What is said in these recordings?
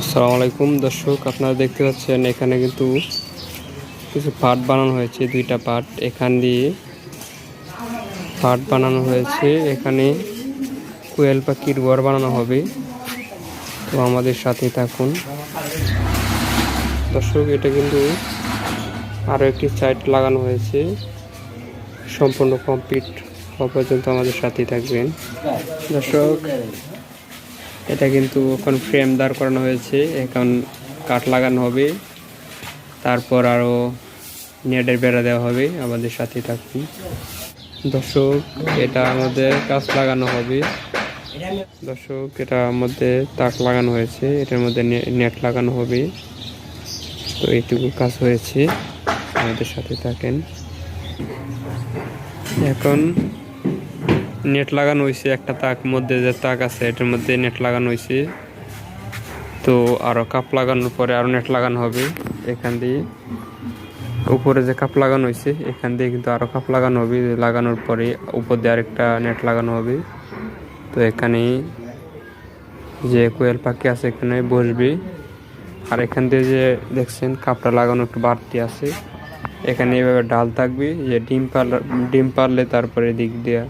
আসসালামু আলাইকুম। দর্শক, আপনারা দেখতে পাচ্ছেন, এখানে কিন্তু কিছু পার্ট বানানো হয়েছে, দুইটা পার্ট এখান দিয়ে পার্ট বানানো হয়েছে। এখানে কোয়েল পাখির ঘর বানানো হবে। তো আমাদের সাথে থাকুন। দর্শক, এটা কিন্তু আরও একটি সাইড লাগানো হয়েছে। সম্পূর্ণ কমপ্লিট হওয়া পর্যন্ত আমাদের সাথেই থাকবেন। দর্শক এটা কিন্তু এখন ফ্রেম দাঁড় করানো হয়েছে, এখন কাঠ লাগানো হবে। তারপর আরও নেটের বেড়া দেওয়া হবে, আমাদের সাথে থাকুন। দর্শক, এটা আমাদের কাজ লাগানো হবে। দর্শক এটার মধ্যে তাক লাগানো হয়েছে, এটার মধ্যে নেট লাগানো হবে। তো এইটুকু কাজ হয়েছে, আমাদের সাথে থাকেন। এখন নেট লাগানো হয়েছে একটা তাক মধ্যে যে তাক আছে, এটার মধ্যে নেট লাগানো হয়েছে তো আরও কাপ লাগানোর পরে আরও নেট লাগানো হবে এখান দিয়ে। উপরে যে কাপ লাগানো হয়েছে এখান দিয়ে কিন্তু আরও কাপ লাগানো হবে। লাগানোর পরে উপর দিয়ে আরেকটা নেট লাগানো হবে। তো এখানে যে কোয়েল পাখি আছে, এখানে বসবে। আর এখান দিয়ে যে দেখছেন, কাপটা লাগানো একটু বাড়তি আছে। এখানে এভাবে ডাল থাকবে, যে ডিম পার ডিম পারলে তারপরে দিক দিয়ে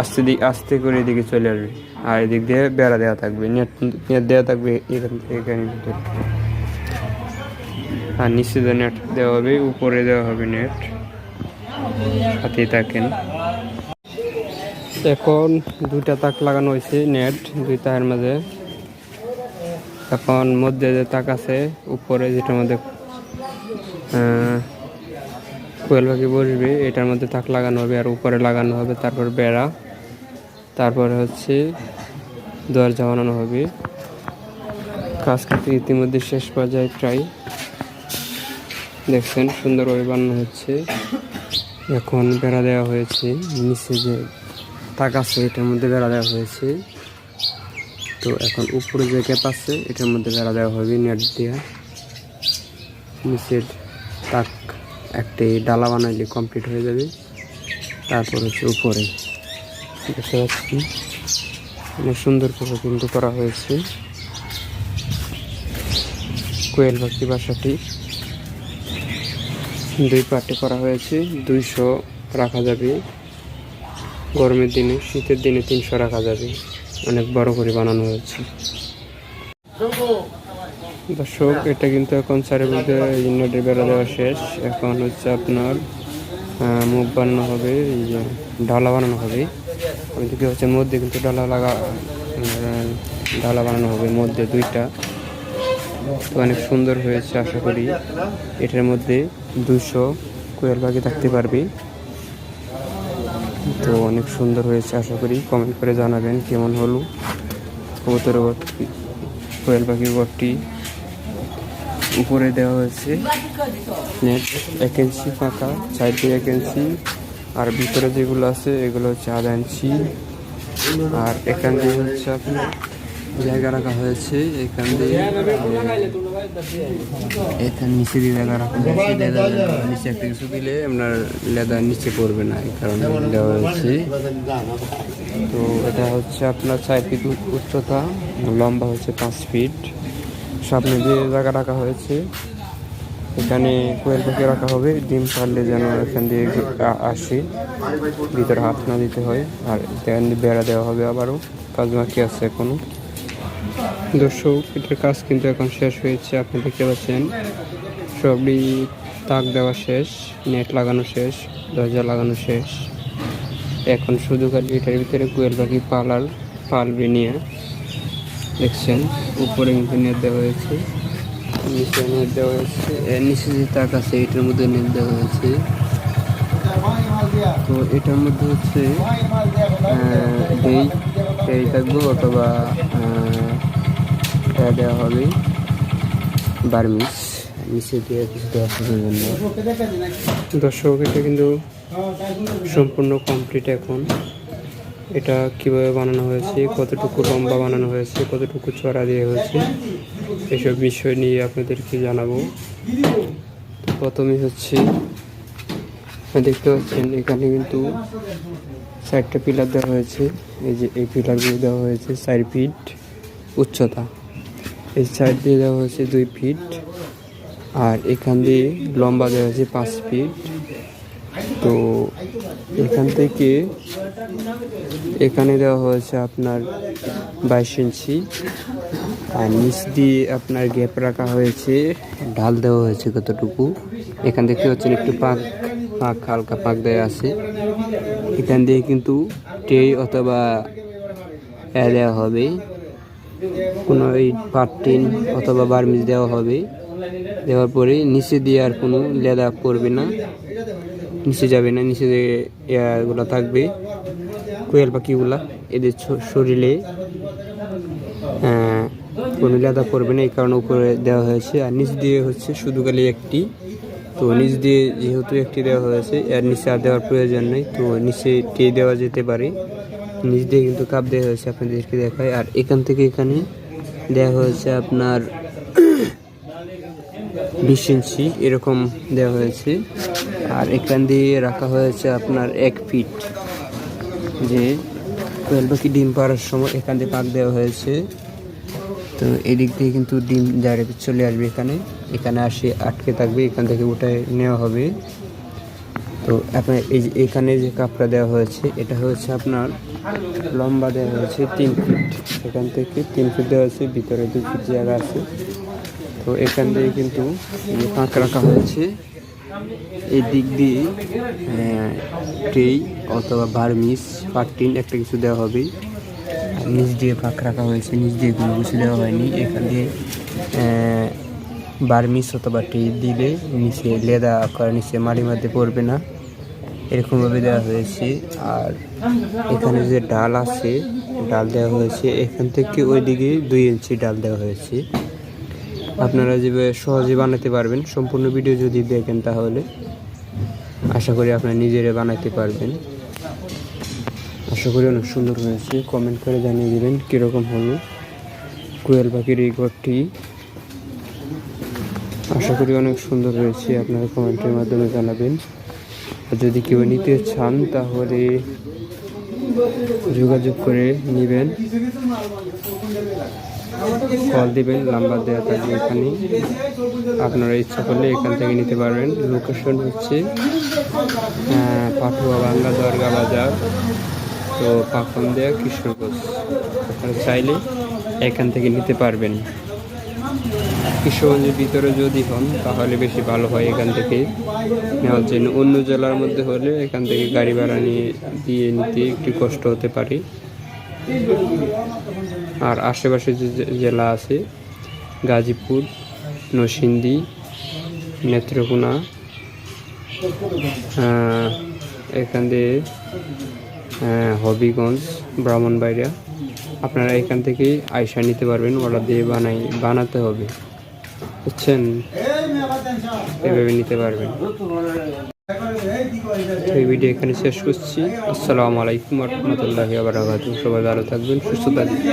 আস্তে দিক আস্তে করে এদিকে চলে আসবে। আর এদিক দিয়ে বেড়া দেওয়া থাকবে। নেট নেট দেওয়া থাকবে এখান থেকে। আর নিচে যে নেট দেওয়া হবে, উপরে দেওয়া হবে নেট। সাথেই থাকেন। এখন দুইটা তাক লাগানো হয়েছে নেট, দুই তাকের মাঝে। এখন মধ্যে যে তাক আছে, উপরে যেটার মধ্যে কোয়েল পাখি বসবে, এটার মধ্যে তাক লাগানো হবে আর উপরে লাগানো হবে, তারপর বেড়া, তারপরে হচ্ছে দরজা বানানো হবে। কাজ কিন্তু ইতিমধ্যে শেষ পর্যায়ে প্রায় দেখছেন সুন্দরভাবে বানানো হচ্ছে। এখন বেড়া দেওয়া হয়েছে, নিচে যে তাক আছে, এটার মধ্যে বেড়া দেওয়া হয়েছে। তো এখন উপরে যে গ্যাপ আছে, এটার মধ্যে বেড়া দেওয়া হবে নেট দিয়ে। নিচের তাক একটি ডালা বানাইলে কমপ্লিট হয়ে যাবে। তারপর হচ্ছে উপরে। দেখতে পাচ্ছি অনেক সুন্দর করে কিন্তু করা হয়েছে। কোয়েল পাখি বাসাটি। দুই পার্টে করা হয়েছে, দুইশো রাখা যাবে। গরমের দিনে, শীতের দিনে তিনশো রাখা যাবে। অনেক বড় করে বানানো হয়েছে। দর্শক, এটা কিন্তু এখন চারিদিকে নেটের বেড়া দেওয়া শেষ। এখন হচ্ছে আপনার মুখ বানানো হবে, এই যে ডালা বানানো হবে। ওইদিকে হচ্ছে মধ্যে কিন্তু ডালা লাগা ডালা বানানো হবে মধ্যে দুইটা। তো অনেক সুন্দর হয়েছে, আশা করি এটার মধ্যে দুশো কোয়েল পাখি থাকতে পারবে। তো অনেক সুন্দর হয়েছে, আশা করি কমেন্ট করে জানাবেন কেমন হলো। কবুতর কোয়েল পাখির ঘরটি উপরে দেওয়া হয়েছে। নেট এক ইঞ্চি ফাঁকা সাইড দিয়ে এক ইঞ্চি আর ভিতরে যেগুলো আছে, এগুলো হচ্ছে আধা ইঞ্চি আর এখান দিয়ে হচ্ছে আপনার জায়গা রাখা হয়েছে, এখান দিয়ে এখান নিচে দিয়ে জায়গা রাখা হয়েছে। লেদার নিচে একটা কিছু দিলে আপনার লেদার নিচে পড়বে না, এই কারণে দেওয়া হয়েছে। তো এটা হচ্ছে আপনার চার ফিট উচ্চতা, লম্বা হচ্ছে পাঁচ ফিট সামনে দিয়ে জায়গা রাখা হয়েছে। এখানে কোয়েল পাখি রাখা হবে। ডিম পারলে যেন এখান দিয়ে আসে। ভিতরে হাত না দিতে হয়। আর এখান দিয়ে বেড়া দেওয়া হবে আবারও। কাজ বাকি আছে এখনও দর্শক, এটার কাজ কিন্তু এখন শেষ হয়েছে। আপনি দেখতে পাচ্ছেন, সবই তাক দেওয়া শেষ, নেট লাগানো শেষ, দরজা লাগানো শেষ। এখন শুধু খালি এটার ভিতরে কোয়েল পাখি পালার পালবে নিয়ে। দেখছেন উপরে নেট দেওয়া হয়েছে। নিচে নেট দেওয়া হয়েছে। নিচে যে তাক আছে, এটার মধ্যে নেট দেওয়া হয়েছে। তো এটার মধ্যে হচ্ছে দেই দেই থাকব অথবা দেওয়া হবে বার্মিস নিচে দিয়ে কিছু দেওয়া জন্য দর্শক, এটা কিন্তু সম্পূর্ণ কমপ্লিট এখন। এটা কীভাবে বানানো হয়েছে, কতটুকু লম্বা বানানো হয়েছে, কতটুকু চড়া দিয়ে হয়েছে, এসব বিষয় নিয়ে আপনাদেরকে জানাব। প্রথমে হচ্ছে দেখতে পাচ্ছেন এখানে কিন্তু চারটা পিলার দেওয়া হয়েছে। এই যে এই পিলারগুলো দেওয়া হয়েছে চার ফিট উচ্চতা। এই সাইড দিয়ে দেওয়া হয়েছে দুই ফিট আর এখান দিয়ে লম্বা দেওয়া হয়েছে পাঁচ ফিট। তো এখান থেকে এখানে দেওয়া হয়েছে আপনার বাইশ ইঞ্চি। আর নিচ দিয়ে আপনার গ্যাপ রাখা হয়েছে। ঢাল দেওয়া হয়েছে কতটুকু। এখান থেকে হচ্ছে একটু পাক পাক, হালকা পাক দেওয়া আছে। এখান দিয়ে কিন্তু ট্রে অথবা এ দেওয়া হবে। কোনো এই পাটটিন অথবা বার্মিজ দেওয়া হবে। দেওয়ার পরে নিচে দিয়ে আর কোনো লেদা পড়বে না। নিচে যাবে না, নিচে দিয়ে এগুলো থাকবে, কোয়েল পাখিগুলা, এদের শরীরে কোনো লেদা পড়বে না, এই কারণে উপরে দেওয়া হয়েছে। আর নিচ দিয়ে হচ্ছে শুধু খালি একটি। তো নিচ দিয়ে যেহেতু একটি দেওয়া হয়েছে, এর নিচে আর দেওয়ার প্রয়োজন নেই। তো নিচে টি দেওয়া যেতে পারে। নিচ দিয়ে কিন্তু কাপ দেওয়া হয়েছে আপনাদেরকে দেখায়। আর এখান থেকে এখানে দেওয়া হয়েছে আপনার বিশ ইঞ্চি, এরকম দেওয়া হয়েছে। আর এখান দিয়ে রাখা হয়েছে আপনার এক ফিট। যে কোয়েল পাখি ডিম পাড়ার সময় এখান দিয়ে পাক দেওয়া হয়েছে। তো এদিক দিয়ে কিন্তু ডিম ডাইরেক্ট চলে আসবে এখানে। এখানে আসে, আটকে থাকবে, এখান থেকে উঠায় নেওয়া হবে। তো আপনার এই যে, এখানে যে কাপটা দেওয়া হয়েছে, এটা হচ্ছে আপনার লম্বা দেওয়া হয়েছে তিন ফিট। এখান থেকে তিন ফিট দেওয়া হয়েছে ভিতরে দু ফিট জায়গা আছে। তো এখান থেকে কিন্তু ফাঁক রাখা হয়েছে। এই দিক দিয়ে ট্রেই অথবা বার্মিস পার্টিন একটা কিছু দেওয়া হবে। নিচ দিয়ে ফাঁক রাখা হয়েছে, নিচ দিয়ে কোনো কিছু দেওয়া হয়নি। এখান দিয়ে বার্মিস অথবা ট্রে দিলে নিচে লেদা করে নিচে মাটির মধ্যে পড়বে না। এরকমভাবে দেওয়া হয়েছে। আর এখানে যে ডাল আছে, ডাল দেওয়া হয়েছে। এখান থেকে ওইদিকে দুই ইঞ্চি ডাল দেওয়া হয়েছে। আপনারা যেভাবে সহজে বানাতে পারবেন, সম্পূর্ণ ভিডিও যদি দেখেন তাহলে আশা করি আপনারা নিজেরা বানাতে পারবেন। আশা করি অনেক সুন্দর হয়েছে। কমেন্ট করে জানিয়ে দেবেন কীরকম হলো কোয়েল পাখির এই ঘরটি। আশা করি অনেক সুন্দর হয়েছে। আপনারা কমেন্টের মাধ্যমে জানাবেন। আর যদি কেউ নিতে চান তাহলে যোগাযোগ করে নেবেন। কল দিবেন নাম্বার দেওয়া থাকবে এখানে আপনারা ইচ্ছা করলে এখান থেকে নিতে পারবেন। লোকেশন হচ্ছে পাটুয়া বাংলা দরগা বাজার। তো পাখন দেয়া কিশোরগঞ্জ। আপনারা চাইলে এখান থেকে নিতে পারবেন। কিশোরগঞ্জের ভিতরে যদি হন, তাহলে বেশি ভালো হয় এখান থেকে। নেওয়ার জন্য অন্য জেলার মধ্যে হলে এখান থেকে গাড়ি ভাড়া নিয়ে, দিয়ে নিতে একটু কষ্ট হতে পারে। আর আশেপাশে যে জেলা আছে, গাজীপুর, নরসিংদী, নেত্রকোনা এখান দিয়ে হবিগঞ্জ, ব্রাহ্মণবাড়িয়া, আপনারা এখান থেকে আয়সা নিতে পারবেন অর্ডার দিয়ে বানাই বানাতে হবে। বুঝছেন? এভাবে নিতে পারবেন। এই ভিডিও এখানে শেষ করছি। আসসালামু আলাইকুম রহমতুল্লাহ আবার সবাই ভালো থাকবেন সুস্থ থাকবেন।